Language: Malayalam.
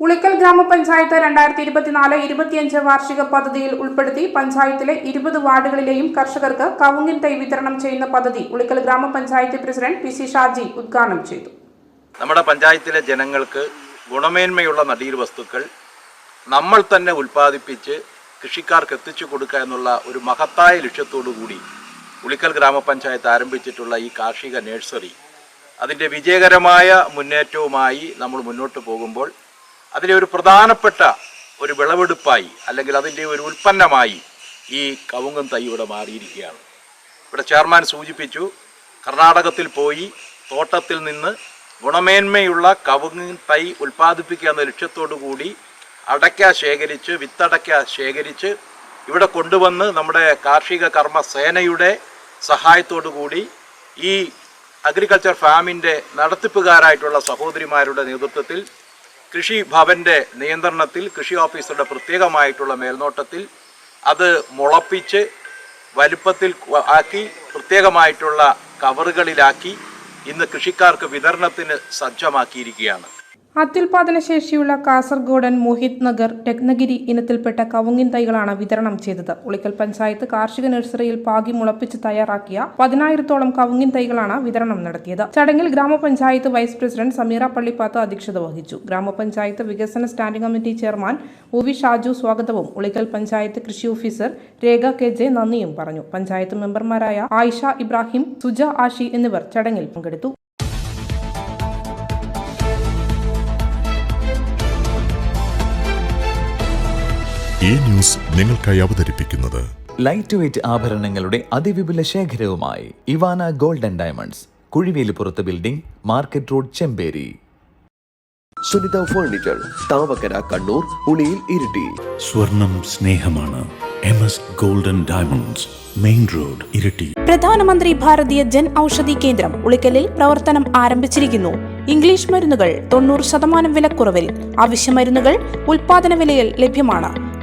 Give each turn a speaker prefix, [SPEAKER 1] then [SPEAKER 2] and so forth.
[SPEAKER 1] ഉളിക്കൽ ഗ്രാമപഞ്ചായത്ത് രണ്ടായിരത്തി ഇരുപത്തിനാല് ഇരുപത്തിയഞ്ച് വാർഷിക പദ്ധതിയിൽ ഉൾപ്പെടുത്തി പഞ്ചായത്തിലെ ഇരുപത് വാർഡുകളിലെയും കർഷകർക്ക് കവുങ്ങിൻ തൈ വിതരണം ചെയ്യുന്ന പദ്ധതി ഉളിക്കൽ ഗ്രാമപഞ്ചായത്ത് പ്രസിഡന്റ് പി സി ഷാജി ഉദ്ഘാടനം ചെയ്തു.
[SPEAKER 2] നമ്മുടെ പഞ്ചായത്തിലെ ജനങ്ങൾക്ക് ഗുണമേന്മയുള്ള നടീർ വസ്തുക്കൾ നമ്മൾ തന്നെ ഉൽപ്പാദിപ്പിച്ച് കൃഷിക്കാർക്ക് എത്തിച്ചു കൊടുക്കുക എന്നുള്ള ഒരു മഹത്തായ ലക്ഷ്യത്തോടുകൂടി ഉളിക്കൽ ഗ്രാമപഞ്ചായത്ത് ആരംഭിച്ചിട്ടുള്ള ഈ കാർഷിക നഴ്സറി അതിന്റെ വിജയകരമായ മുന്നേറ്റവുമായി നമ്മൾ മുന്നോട്ട് പോകുമ്പോൾ അതിലെ ഒരു പ്രധാനപ്പെട്ട ഒരു വിളവെടുപ്പായി അല്ലെങ്കിൽ അതിന്റെ ഒരു ഉൽപ്പന്നമായി ഈ കവുങ്ങും തൈ ഇവിടെ മാറിയിരിക്കുകയാണ്. ഇവിടെ ചെയർമാൻ സൂചിപ്പിച്ചു കർണാടകത്തിൽ പോയി തോട്ടത്തിൽ നിന്ന് ഗുണമേന്മയുള്ള കവുങ്ങൻ തൈ ഉൽപ്പാദിപ്പിക്കുക എന്ന ലക്ഷ്യത്തോടു കൂടി അടയ്ക്ക ശേഖരിച്ച് വിത്തടയ്ക്ക ശേഖരിച്ച് ഇവിടെ കൊണ്ടുവന്ന് നമ്മുടെ കാർഷിക കർമ്മ സേനയുടെ സഹായത്തോടു കൂടി ഈ അഗ്രികൾച്ചർ ഫാമിന്റെ നടത്തിപ്പുകാരായിട്ടുള്ള സഹോദരിമാരുടെ നേതൃത്വത്തിൽ കൃഷി ഭവന്റെ നിയന്ത്രണത്തിൽ കൃഷി ഓഫീസറുടെ പ്രത്യേകമായിട്ടുള്ള മേൽനോട്ടത്തിൽ അത് മുളപ്പിച്ച് വലുപ്പത്തിൽ ആക്കി പ്രത്യേകമായിട്ടുള്ള കവറുകളിലാക്കി ഇന്ന് കൃഷിക്കാർക്ക് വിതരണത്തിന് സജ്ജമാക്കിയിരിക്കുകയാണ്.
[SPEAKER 1] അത്യുൽപാദന ശേഷിയുള്ള കാസർഗോഡൻ മോഹിത് നഗർ രത്നഗിരി ഇനത്തിൽപ്പെട്ട കവുങ്ങിൻ തൈകളാണ് വിതരണം ചെയ്തത്. ഉളിക്കൽ പഞ്ചായത്ത് കാർഷിക നഴ്സറിയിൽ പാകി മുളപ്പിച്ച് തയ്യാറാക്കിയ പതിനായിരത്തോളം കവുങ്ങിൻ തൈകളാണ് വിതരണം നടത്തിയത്. ചടങ്ങിൽ ഗ്രാമപഞ്ചായത്ത് വൈസ് പ്രസിഡന്റ് സമീറ പള്ളിപ്പാത്ത് അധ്യക്ഷത വഹിച്ചു. ഗ്രാമപഞ്ചായത്ത് വികസന standing committee chairman O V Shaju സ്വാഗതവും ഉളിക്കൽ പഞ്ചായത്ത് കൃഷി ഓഫീസർ രേഖ കെ ജെ നന്ദിയും പറഞ്ഞു. പഞ്ചായത്ത് മെമ്പർമാരായ ആയിഷ ഇബ്രാഹിം സുജ ആഷി എന്നിവർ ചടങ്ങിൽ പങ്കെടുത്തു.
[SPEAKER 3] ഈ ന്യൂസ് നിങ്ങൾക്കായി അവതരിപ്പിക്കുന്നത്
[SPEAKER 4] ലൈറ്റ് വെയ്റ്റ് ആഭരണങ്ങളുടെ അതിവിപുല ശേഖരവുമായി Ivana golden diamonds Kuzhivelippurath building market road Chemperi.
[SPEAKER 5] Sunitha furniture Thavakkara Kannur Uliyil Iritty.
[SPEAKER 6] സ്വർണം സ്നേഹമാണ് M S golden diamonds main road Iritty.
[SPEAKER 7] Pradhanmantri Bharatiya Jan Aushadhi കേന്ദ്രം ഉളിക്കലിൽ പ്രവർത്തനം ആരംഭിച്ചിരിക്കുന്നു. ഇംഗ്ലീഷ് മരുന്നുകൾ തൊണ്ണൂറ് ശതമാനം വിലക്കുറവിൽ. ആവശ്യ മരുന്നുകൾ ഉൽപാദന വിലയിൽ ലഭ്യമാണ്.